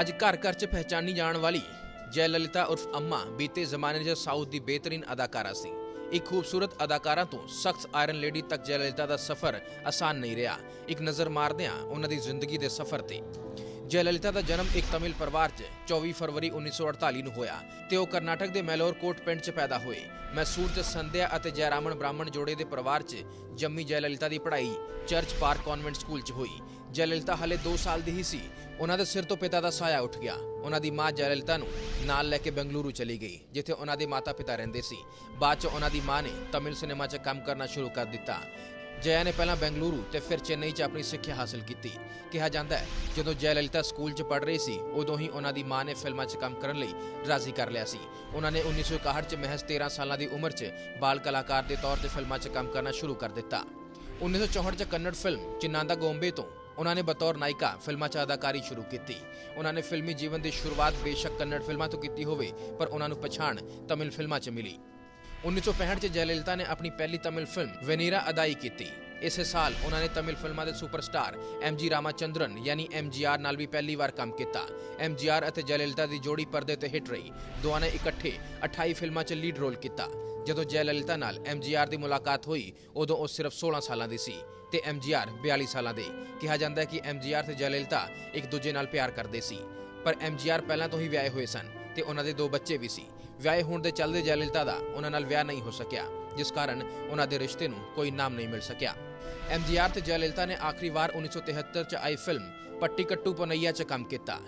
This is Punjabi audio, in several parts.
ਅੱਜ ਘਰ ਘਰ 'ਚ ਪਹਿਚਾਨੀ ਜਾਣ ਵਾਲੀ ਜੈ ਲਲਿਤਾ ਉਰਫ ਅੰਮਾ ਬੀਤੇ ਜ਼ਮਾਨੇ 'ਚ ਸਾਊਥ ਦੀ ਬਿਹਤਰੀਨ ਅਦਾਕਾਰਾ ਸੀ। ਇੱਕ ਖੂਬਸੂਰਤ ਅਦਾਕਾਰਾ ਤੋਂ ਸਖਤ ਆਇਰਨ ਲੇਡੀ ਤੱਕ ਜੈ ਲਲਿਤਾ ਦਾ ਸਫ਼ਰ ਆਸਾਨ ਨਹੀਂ ਰਿਹਾ। ਇੱਕ ਨਜ਼ਰ ਮਾਰਦਿਆਂ ਉਹਨਾਂ ਦੀ ਜ਼ਿੰਦਗੀ ਦੇ ਸਫ਼ਰ ਤੇ ਜੈਲਲਿਤਾ ਦਾ ਜਨਮ ਇੱਕ ਤਮਿਲ ਪਰਿਵਾਰ 'ਚ 24 ਫਰਵਰੀ 1948 ਨੂੰ ਹੋਇਆ ਤੇ ਉਹ ਕਰਨਾਟਕ ਦੇ ਮੈਲੋਰ ਕੋਟ ਪਿੰਡ 'ਚ ਪੈਦਾ ਹੋਏ। ਮੈਸੂਰ 'ਚ ਸੰਧਿਆ ਅਤੇ ਜੈਰਾਮਨ ਬ੍ਰਾਹਮਣ ਜੋੜੇ ਦੇ ਪਰਿਵਾਰ 'ਚ ਜੰਮੀ ਜੈਲਲਿਤਾ ਦੀ ਪੜ੍ਹਾਈ ਚਰਚ ਪਾਰਕ ਕਨਵੈਂਟ ਸਕੂਲ 'ਚ ਹੋਈ। ਜੈਲਲਿਤਾ ਹਲੇ 2 ਸਾਲ ਦੀ ਹੀ ਸੀ। ਉਹਨਾਂ ਦੇ ਸਿਰ ਤੋਂ ਪਿਤਾ ਦਾ ਸਾਇਆ ਉੱਠ ਗਿਆ। ਉਹਨਾਂ ਦੀ ਮਾਂ ਜੈਲਲਿਤਾ ਨੂੰ ਨਾਲ ਲੈ ਕੇ ਬੰਗਲੁਰੂ ਚਲੀ ਗਈ, ਜਿੱਥੇ ਉਹਨਾਂ ਦੇ ਮਾਤਾ-ਪਿਤਾ ਰਹਿੰਦੇ ਸੀ। ਬਾਅਦ 'ਚ ਉਹਨਾਂ ਦੀ ਮਾਂ ਨੇ ਤਮਿਲ ਸਿਨੇਮਾ 'ਚ ਕੰਮ ਕਰਨਾ ਸ਼ੁਰੂ ਕਰ ਦਿੱਤਾ। ਜੈ ਨੇ ਪਹਿਲਾਂ ਬੈਂਗਲੁਰੂ ਤੇ ਫਿਰ ਚੇਨਈ 'ਚ ਆਪਣੀ ਸਿੱਖਿਆ ਹਾਸਲ ਕੀਤੀ। ਕਿਹਾ ਜਾਂਦਾ ਹੈ, ਜਦੋਂ ਜੈ ਲਲਿਤਾ ਸਕੂਲ 'ਚ ਪੜ੍ਹ ਰਹੀ ਸੀ, ਉਦੋਂ ਹੀ ਉਹਨਾਂ ਦੀ ਮਾਂ ਨੇ ਫਿਲਮਾਂ 'ਚ ਕੰਮ ਕਰਨ ਲਈ ਰਾਜ਼ੀ ਕਰ ਲਿਆ ਸੀ। ਉਹਨਾਂ ਨੇ 1961 'ਚ ਮਹਿਜ਼ 13 ਸਾਲਾਂ ਦੀ ਉਮਰ 'ਚ ਬਾਲ ਕਲਾਕਾਰ ਦੇ ਤੌਰ ਤੇ ਫਿਲਮਾਂ 'ਚ ਕੰਮ ਕਰਨਾ ਸ਼ੁਰੂ ਕਰ ਦਿੱਤਾ। 1964 'ਚ ਕੰਨੜ ਫਿਲਮ ਚਿੰਨਾਦਾ ਗੋਂਬੇ ਤੋਂ ਉਹਨਾਂ ਨੇ ਬਤੌਰ ਨਾਇਕਾ ਫਿਲਮਾਂ 'ਚ ਅਦਾਕਾਰੀ ਸ਼ੁਰੂ ਕੀਤੀ। ਉਹਨਾਂ ਨੇ ਫਿਲਮੀ ਜੀਵਨ ਦੀ ਸ਼ੁਰੂਆਤ ਬੇਸ਼ੱਕ ਕੰਨੜ ਫਿਲਮਾਂ ਤੋਂ ਕੀਤੀ ਹੋਵੇ, ਪਰ ਉਹਨਾਂ ਨੂੰ ਪਛਾਣ ਤਮਿਲ ਫਿਲਮਾਂ 'ਚ ਮਿਲੀ। 1965 'ਚ ਜੈਲਲਿਤਾ ਨੇ ਆਪਣੀ ਪਹਿਲੀ ਤਮਿਲ ਫਿਲਮ ਵੈਨੀਰਾ ਅਦਾਈ ਕੀਤੀ। ਇਸੇ ਸਾਲ ਉਹਨਾਂ ਨੇ ਤਮਿਲ ਫਿਲਮਾਂ ਦੇ ਸੁਪਰਸਟਾਰ ਐਮਜੀ ਰਾਮਾਚੰਦਰਨ ਯਾਨੀ ਐਮਜੀਆਰ ਨਾਲ ਵੀ ਪਹਿਲੀ ਵਾਰ ਕੰਮ ਕੀਤਾ। ਐਮਜੀਆਰ ਅਤੇ ਜੈਲਲਿਤਾ ਦੀ ਜੋੜੀ ਪਰਦੇ ਤੇ ਹਿੱਟ ਰਹੀ। ਦੋਵਾਂ ਨੇ ਇਕੱਠੇ 28 ਫਿਲਮਾਂ 'ਚ ਲੀਡ ਰੋਲ ਕੀਤਾ। ਜਦੋਂ ਜੈਲਲਿਤਾ ਨਾਲ ਐਮਜੀਆਰ ਦੀ ਮੁਲਾਕਾਤ ਹੋਈ, ਉਦੋਂ ਉਹ ਸਿਰਫ 16 ਸਾਲਾਂ ਦੀ ਸੀ ਤੇ ਐਮਜੀਆਰ 42 ਸਾਲਾਂ ਦੇ। ਕਿਹਾ ਜਾਂਦਾ ਹੈ ਕਿ ਐਮਜੀਆਰ ਤੇ ਜੈਲਲਿਤਾ ਇੱਕ ਦੂਜੇ ਨਾਲ ਪਿਆਰ ਕਰਦੇ ਸੀ। ਪਰ ਐਮਜੀਆਰ ਪਹਿਲਾਂ ਤੋਂ ਹੀ ਵਿਆਹੇ ਹੋਏ ਸਨ। ਤੇ ਉਹਨਾਂ ਦੇ ਦੋ ਬੱਚੇ ਵੀ ਸੀ। ਵਿਆਹੇ ਹੋਣ ਦੇ ਚੱਲਦੇ ਜੈਲਲਿਤਾ ਦਾ ਉਹਨਾਂ ਨਾਲ ਵਿਆਹ ਨਹੀਂ ਹੋ ਸਕਿਆ ਜਿਸ ਕਾਰਨ ਉਹਨਾਂ ਦੇ ਰਿਸ਼ਤੇ ਨੂੰ ਕੋਈ ਨਾਮ ਨਹੀਂ ਮਿਲ ਸਕਿਆ। ਐਮਜੀਆਰ ਤੇ ਜੈਲਲਿਤਾ ਨੇ ਆਖਰੀ ਵਾਰ 1973 ਚ ਆਈ ਫਿਲਮ ਪੱਟੀ ਕੱਟੂ ਪਨਈਆ ਚ ਕੰਮ ਕੀਤਾ।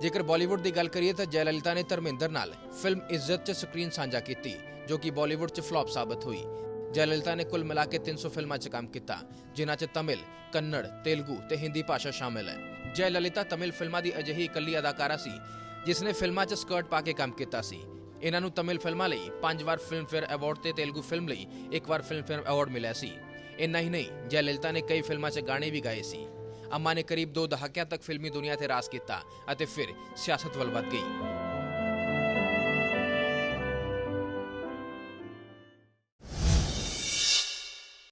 ਜੇਕਰ ਬਾਲੀਵੁੱਡ ਦੀ ਗੱਲ ਕਰੀਏ ਤਾਂ ਜੈਲਲਿਤਾ ਨੇ ਧਰਮਿੰਦਰ ਨਾਲ ਫਿਲਮ ਇੱਜ਼ਤ 'ਚ ਸਕਰੀਨ ਸਾਂਝਾ ਕੀਤੀ ਜੋ ਕਿ ਬਾਲੀਵੁੱਡ 'ਚ ਫਲॉप ਸਾਬਤ ਹੋਈ। ਜੈਲਲਿਤਾ ਨੇ ਕੁੱਲ ਮਿਲਾ ਕੇ 300 ਫਿਲਮਾਂ 'ਚ ਕੰਮ ਕੀਤਾ ਜਿਨ੍ਹਾਂ 'ਚ ਤਮਿਲ, ਕੰਨੜ, ਤੇਲਗੂ ਤੇ ਹਿੰਦੀ ਭਾਸ਼ਾ ਸ਼ਾਮਿਲ ਹੈ। ਜੈਲਲਿਤਾ ਤਮਿਲ ਫਿਲਮਾਂ ਦੀ ਅਜਿਹੀ ਇਕੱਲੀ ਅਦਾਕਾਰਾ ਸੀ ਜਿਸ ਨੇ ਫਿਲਮਾਂ 'ਚ ਸਕਰਟ ਪਾ ਕੇ ਕੰਮ ਕੀਤਾ ਸੀ ਇਹਨਾਂ ਨੂੰ ਤਮਿਲ ਫਿਲਮਾਂ ਲਈ 5 ਵਾਰ ਫਿਲਮਫੇਅਰ ਅਵਾਰਡ ਤੇ ਤੇਲਗੂ ਫਿਲਮ ਲਈ ਇੱਕ ਵਾਰ ਫਿਲਮਫੇਅਰ ਅਵਾਰਡ ਮਿਲਿਆ ਸੀ ਇੰਨਾ ਹੀ ਨਹੀਂ ਜੈਲਲਿਤਾ ਨੇ ਕਈ ਫਿਲਮਾਂ 'ਚ ਗਾਣੇ ਵੀ ਗਾਏ ਸੀ ਅੰਮਾ ਨੇ ਕਰੀਬ 2 ਦਹਾਕਿਆਂ ਤੱਕ ਫਿਲਮੀ ਦੁਨੀਆ ਤੇ ਰਾਜ ਕੀਤਾ ਅਤੇ ਫਿਰ ਸਿਆਸਤ ਵੱਲ ਵੱਧ ਗਈ